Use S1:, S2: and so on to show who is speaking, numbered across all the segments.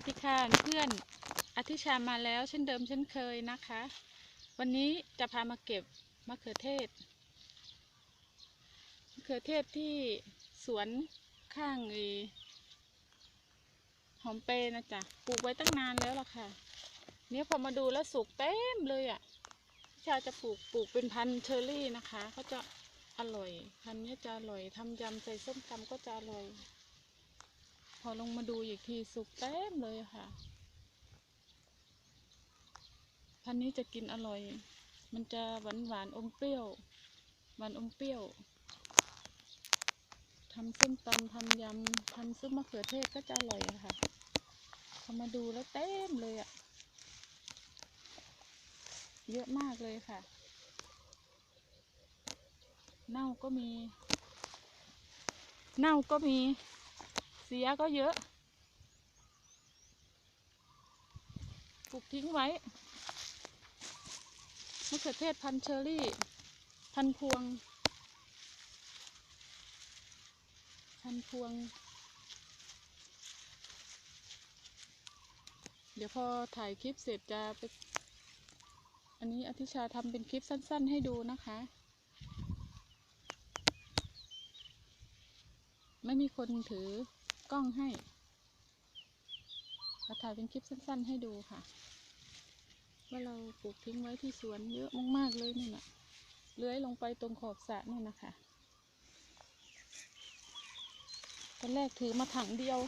S1: วัสดีค่ะเพื่อนอธิชามาแล้วเช่นเดิมเช่นเคยนะคะ วันนี้จะพามาเก็บมะเขือเทศมะเขือเทศที่สวนข้างอ้หอมเปร์นะจ๊ะปลูกไว้ตั้งนานแล้วล่ะค่ะ เนี่ยพอมาดูแล้วสุกเต็มเลยอะพี่ชาจะปลูกปลูกเป็นพันเชอร์รี่นะคะเขาจะอร่อยพันนี้จะอร่อยทำยำใส่ส้มตำก็จะอร่อย อลงมาดูอีกทีสุกเต็มเลยค่ะ พันนี้จะกินอร่อย มันจะหวานหวานๆอมเปรี้ยว หวานอมเปรี้ยวทำส้มตำทำยำทำซุปมะเขือเทศก็จะอร่อยค่ะพอมาดูแล้วเต็มเลยอะเยอะมากเลยค่ะ เน่าก็มี เน่าก็มี เสียก็เยอะ ปลูกทิ้งไว้มะเขือเทศพันเชอรี่ พันพวง พันพวง เดี๋ยวพอถ่ายคลิปเสร็จจะไป อันนี้อธิชาทำเป็นคลิปสั้น ๆ ให้ดูนะคะ ไม่มีคนถือ กล้องให้เราถ่ายเป็นคลิปสั้น ๆ ให้ดูค่ะ ว่าเราปลูกทิ้งไว้ที่สวนเยอะมากๆเลยนี่นะเลื้อยลงไปตรงขอบสระนี่นะคะตอนแรกถือมาถังเดียว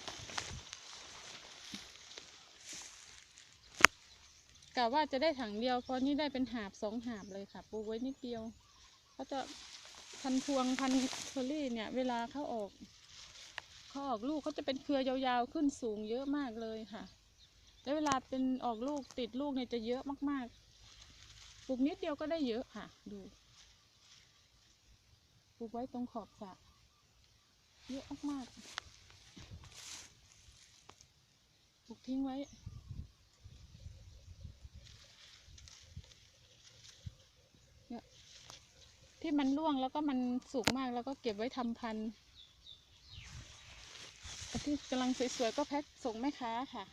S1: กะว่าจะได้ถังเดียวเพราะนี่ได้เป็นหาบสองหาบเลยค่ะปลูกไว้นิดเดียวเขาจะพันพวงพันเชอรี่เนี่ย เวลาเขาออก เขาออกลูกเขาจะเป็นเครือยาวๆขึ้นสูงเยอะมากเลยค่ะ แล้วเวลาเป็นออกลูกติดลูกเนี่ยจะเยอะมากๆ ปลูกนิดเดียวก็ได้เยอะค่ะ ดู ปลูกไว้ตรงขอบสระเยอะมากๆ ปลูกทิ้งไว้เนี่ยที่มันร่วงแล้วก็มันสุกมากแล้วก็เก็บไว้ทำพันธุ์ ที่กำลังสวยๆก็แพ็คส่งแม่ค้าค่ะ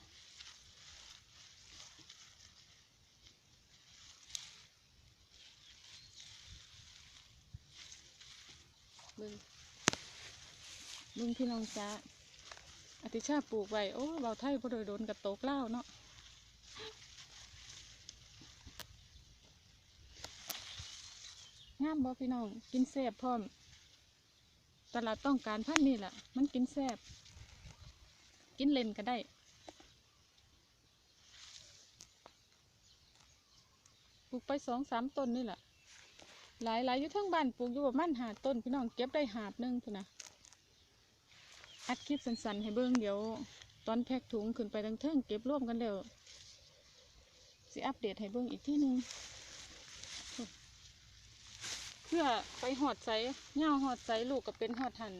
S1: มึง มึงพี่น้องจ้าอธิชาปลูกไว้ โอ้เบาไทยพอโดยโดนกระโตกเล่าวเนาะงามบ่พี่น้อง กินแซ่บพร้อม ตลาดต้องการพันนี่แหละมันกินแซ่บ กินเลนก็ได้ปลูกไปสองสามต้นนี่แหละหลายหลายอยู่ทั้งบ้านปลูกอยู่ประมาณหาต้นพี่น้องเก็บได้หาบนึงพุ่นนะอัดคลิปสั้นๆให้เบิ่งเดี๋ยว ตอนแพ็กถุงขึ้นไปทั้งเทิงเก็บร่วมกันเดี๋ยวสิอัปเดตให้เบิ่งอีกที่หนึ่งเพื่อไปหอดใสเง่าหอดใสลูกก็เป็นหอดหัน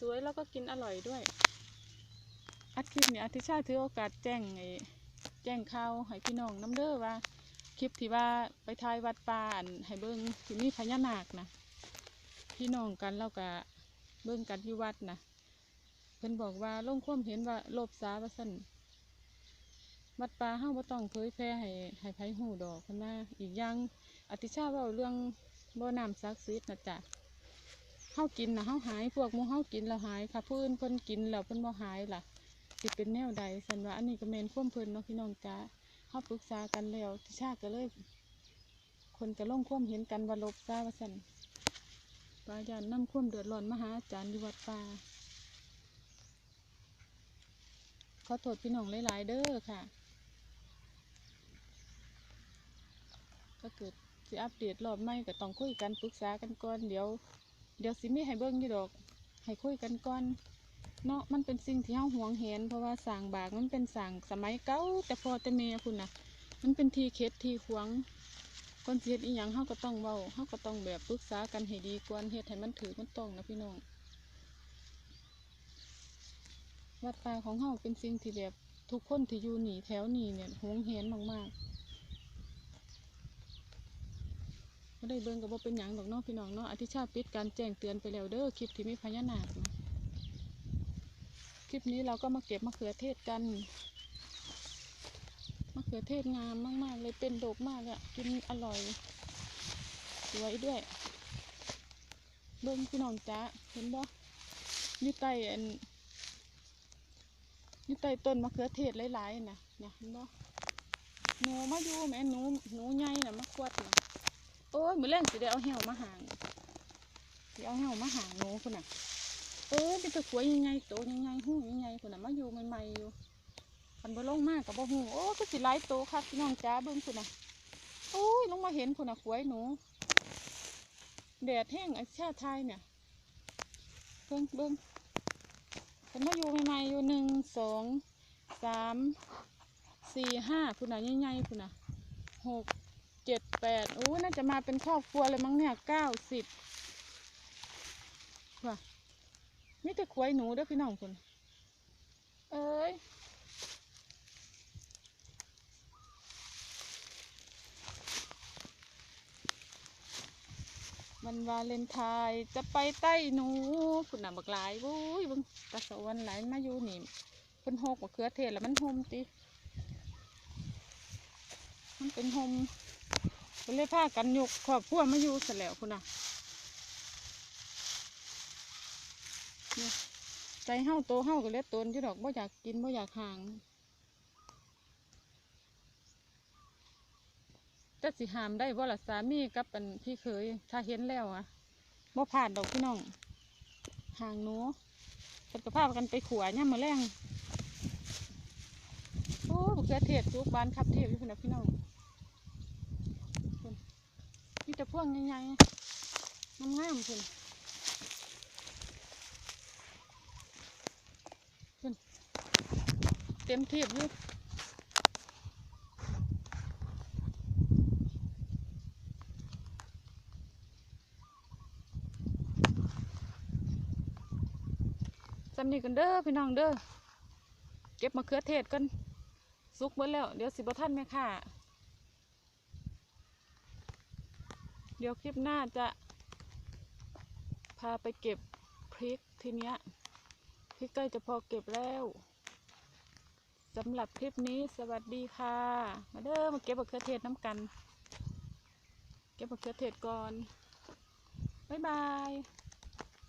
S1: สวยแล้วก็กินอร่อยด้วย อัดคลิปเนี่ยอธิชาถือโอกาสแจ้งไอ้แจ้งข่าวให้พี่น้องน้ำเด้อว่า คลิปที่ว่าไปทายวัดป่าอันให้เบิ้งที่มีพญานาคนะพี่น้องกันแล้วก็เบิ้งกันที่วัดนะเพิ่นบอกว่าลงความเห็นว่าโลบสาว่าสั่นวัดป่าเฮาบ่ต้องเผยแพร่ให้ให้ไผหูดอกเพิ่นว่าอีกอย่างอธิชาเว้าเรื่องบ่อน้ำศักดิ์สิทธิ์นะจ๊ะ เฮากินนะเฮาหายพวกมูเฮากินแล้วหายค่ะผู้อื่อนเพิ่นกินแล้วเพิ่นบ่หายล่ะสิเป็นแนวใดสันว่าอันนี้ก็แมนควมเพิ่นเนาะพี่น้องจ้าเฮาปรึกษากันแล้วที่ชาก็เลย คนก็ลงควมเห็นกันว่าลบซาว่าซั่นว่าย่านนำควมเดือดร้อนมาหาอาจารย์อยู่วัดป่าขอโทษพี่น้องหลาย ๆ เด้อค่ะถ้าเกิดสิอัปเดตรอบใหม่ก็ต้องคุยกันปรึกษากันก่อนเดี๋ยว เดี๋ยวสิมีให้เบิ่งอยู่ดอก ให้คุยกันก่อนเนาะมันเป็นสิ่งที่เฮาหวงเห็นเพราะว่าสางบากมันเป็นสางสมัยเก่าแต่พอแต่เมคุณนะมันเป็นทีเคสทีหวงคนสิเฮ็ดอีหยังเฮาก็ต้องเว้าเฮาก็ต้องแบบปรึกษากันให้ดีก่อนเฮ็ดให้มันถือมันต้องนะพี่น้องวัดป่าของเฮาเป็นสิ่งที่แบบทุกคนที่อยู่หนีแถวนี้เนี่ยหวงเห็นมากๆ ไม่ได้เบิ่งกับว่าเป็นหยังดอกเนาะพี่น้องเนาะอธิชาติปิดการแจ้งเตือนไปแล้วเด้อคลิปที่มีพญานาคนะคลิปนี้เราก็มาเก็บมะเขือเทศกันมะเขือเทศงามมาก ๆ เลยเป็นโดกมากอะกินอร่อยสวยด้วย เบิ้งพี่น้องจ้าเห็นบ่ยู่ใต้อันยู่ใต้ต้นมะเขือเทศหลายๆนะเนี่ยเห็นบ่หนูมาอยู่แม่หนูหนูใหญ่น่ะมาควัดน่ะ โอ้ยมื้อแรงสิได้เอาแหวมาหางสิเอาแหวมาหางหนูพุ่นน่ะเออเป็นตะขวยใหญ่ๆโตใหญ่ๆหูใหญ่ๆพุ่นน่ะมาอยู่ใหม่ๆอยู่คันบ่ลงมากก็บ่ฮู้โอ้ก็สิหลายโตคักพี่น้องจ้าเบิ่งพุ่นน่ะโอ้ยลงมาเห็นพุ่นน่ะขวยหนูแดดแห้งไอ้ชาไทยเนี่ยเบิ้งเบิ้งผมมาอยู่ใหม่ๆอยู่หนึ่งสองสามสี่ห้าคุณน่ะใหญ่ๆคุณน่ะหก เจ็ดแปดโอ้น่าจะมาเป็นครอบครัวเลยมั้งเนี่ยเก้าสิบว่ะมีแต่ควายหนูเด้อพี่น้องคุณเอ้ยวันวาเลนไทน์จะไปใต้หนูคุณน่ะบักหลายวุ้ยบึงตะสวรรค์หลายมาอยู่นี่เพิ่นหกบักเขือเทศแล้วมันหมติมันเป็นหม เพิ่นเลยพากันยกครอบครัวมาอยู่ซะแล้วคุณน่ะใจเฮาโตเฮาก็เล็ดตนที่ดอกบ่อยากกินบ่อยากห่างจะสิหามได้บ่ล่ะสามีกับอันพี่เคย ถ้าเห็นแล้วอะบ่ผ่านดอกพี่น้องห่างหนูเพิ่นก็พากันไปขัวย่ามมื้อแรงโอ้บักเขือเทศทุกบ้านคับเทพอยู่พุ่นน่ะพี่น้อง มีแต่พวงใหญ่ๆงามๆพุ่นพุ่นเต็มทีบอยู่สำนีกันเด้อพี่น้องเด้อเก็บมะเขือเทศกันสุกหมดแล้ว เดี๋ยวสิบท่านแม่ค่ะ เดี๋ยวคลิปหน้าจะ พาไปเก็บพริกทีเนี้ยพริกใกล้จะพอเก็บแล้วสำหรับคลิปนี้สวัสดีค่ะ มาเด้อมาเก็บมะเขือเทศน้ำกัน เก็บมะเขือเทศก่อน บ๊ายบาย